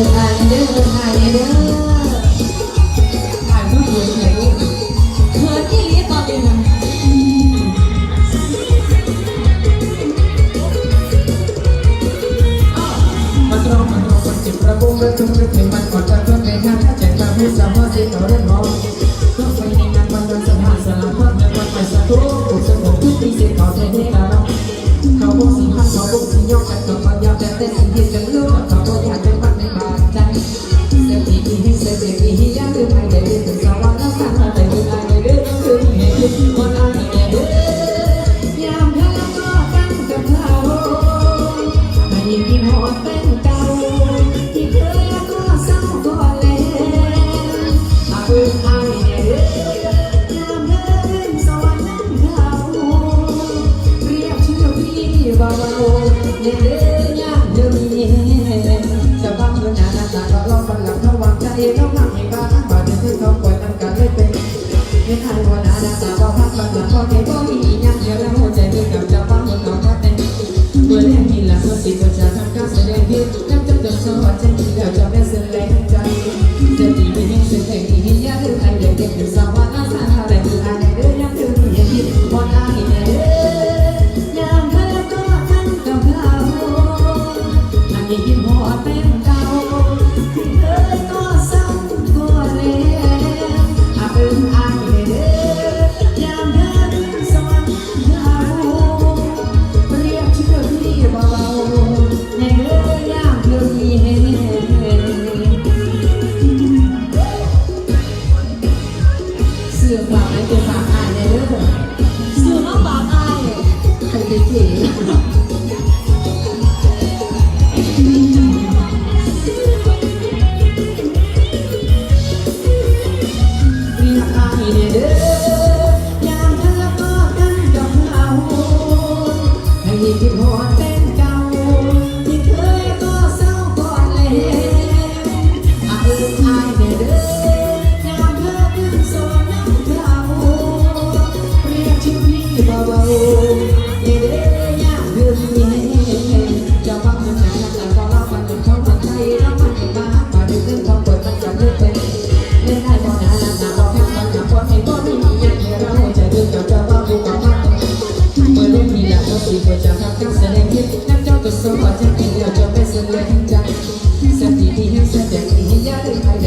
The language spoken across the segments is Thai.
ออายเด้อเธออาเด้ออายผู้หญิงไหนที่เลี้ตอนนี้นะมันร้องมันร้องมันจิบระบมระตุ้มระเพงมันกอดจะเพื่อให้นถ้าเจ็าไม่สามารถจะต่อได้หรอ สื่อฝากในตัวฝากอ่านในเรื่องของสื่อมาฝากอ่านคันดีเก๋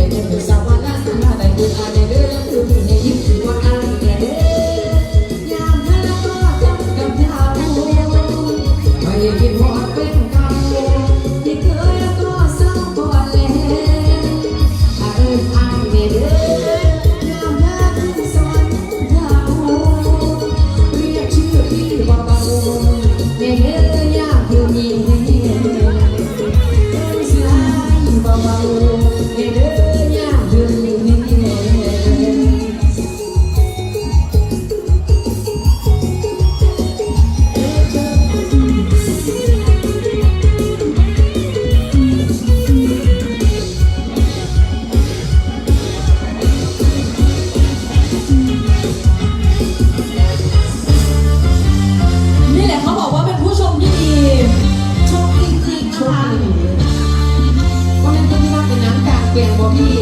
Thank you. เก่งบ่พี่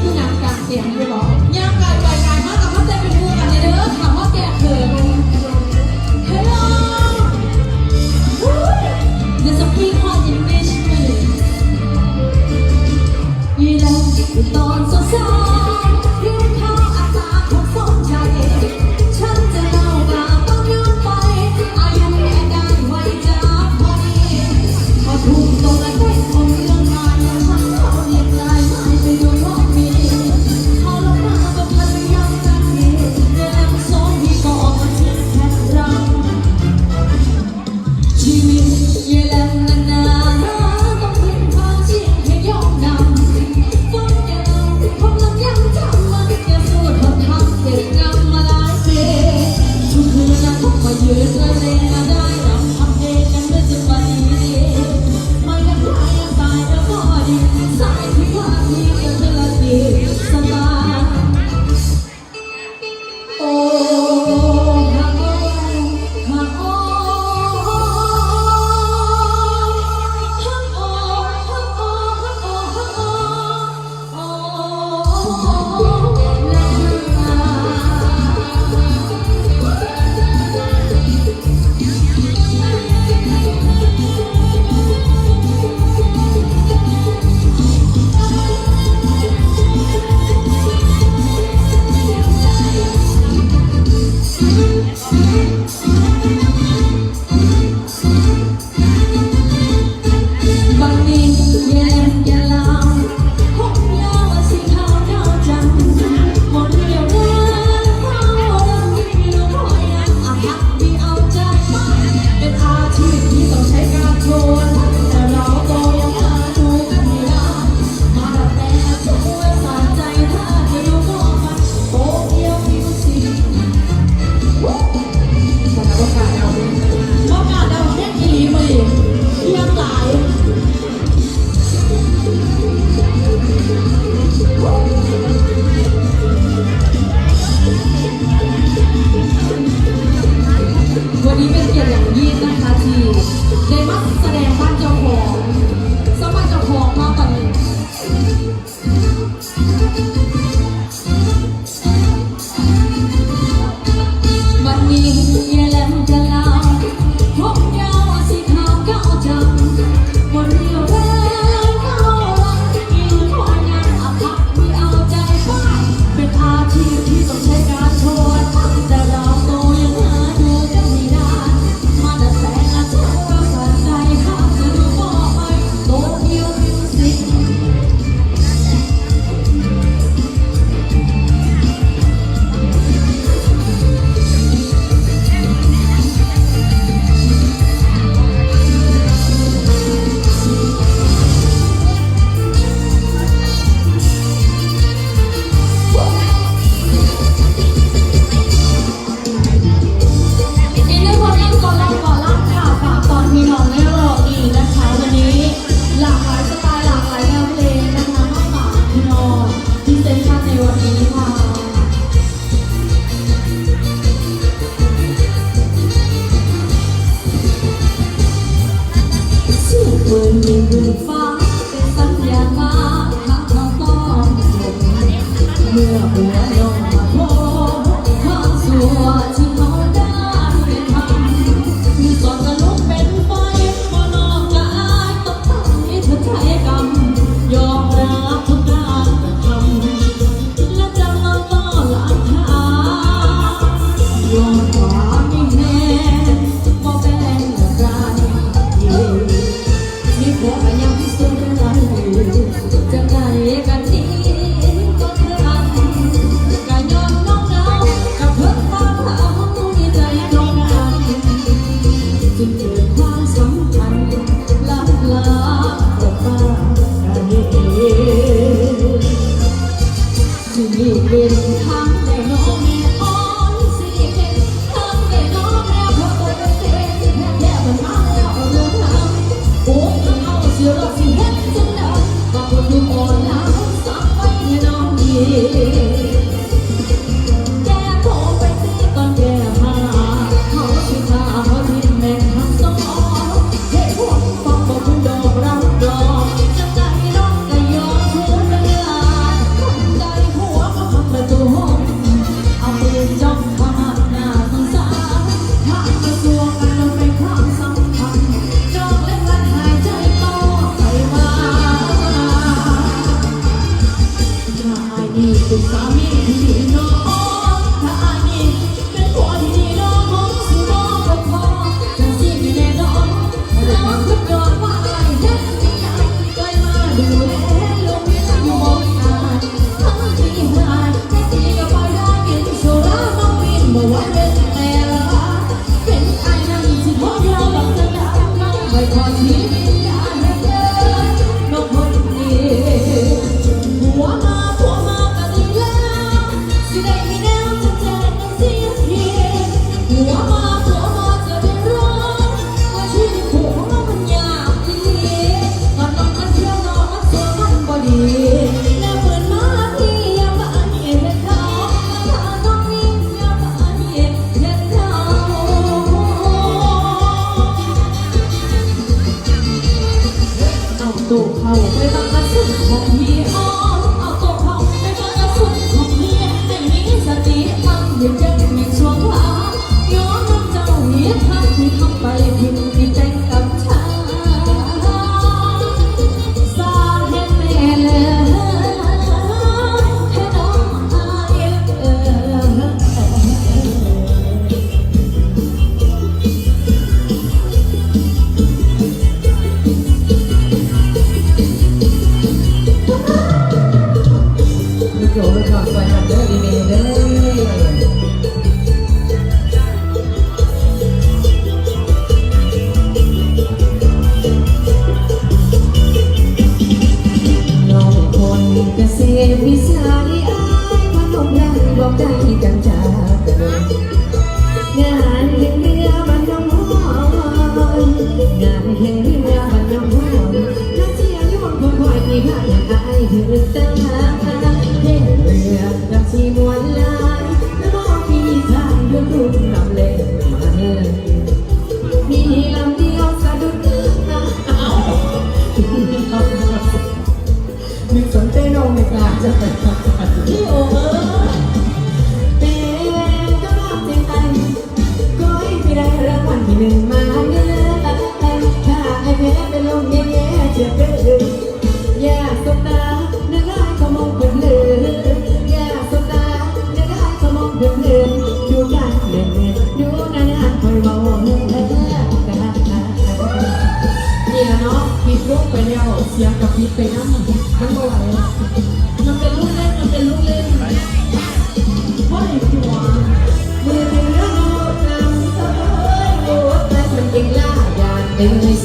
คือนังกางเสียงได้บอกย่างกายปล่อยกายมากกับพ่อใจเป็นกูกันเลเด้อถามว่าแก่เขินเฮ้ยลอง There's a free hot in fish ยีรักตอนสาว 歌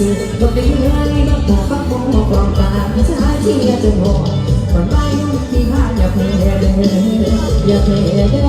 ือบอกได้ยังไงบอกบอกฟังมองบอกลองตาสายที่จะหัวมันไม่ยุ่งที่ผ่านอยากเห็นอยากเห็น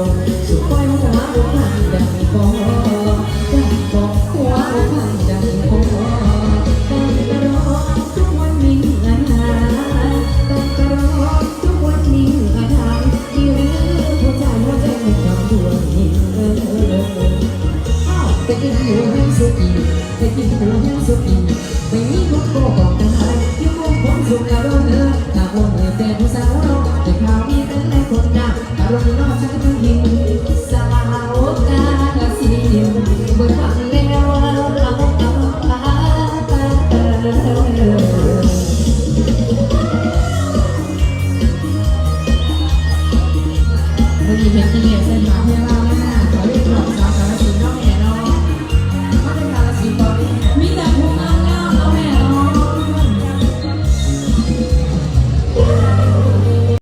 love. ลงนอกฉันก็เพิ่งเหน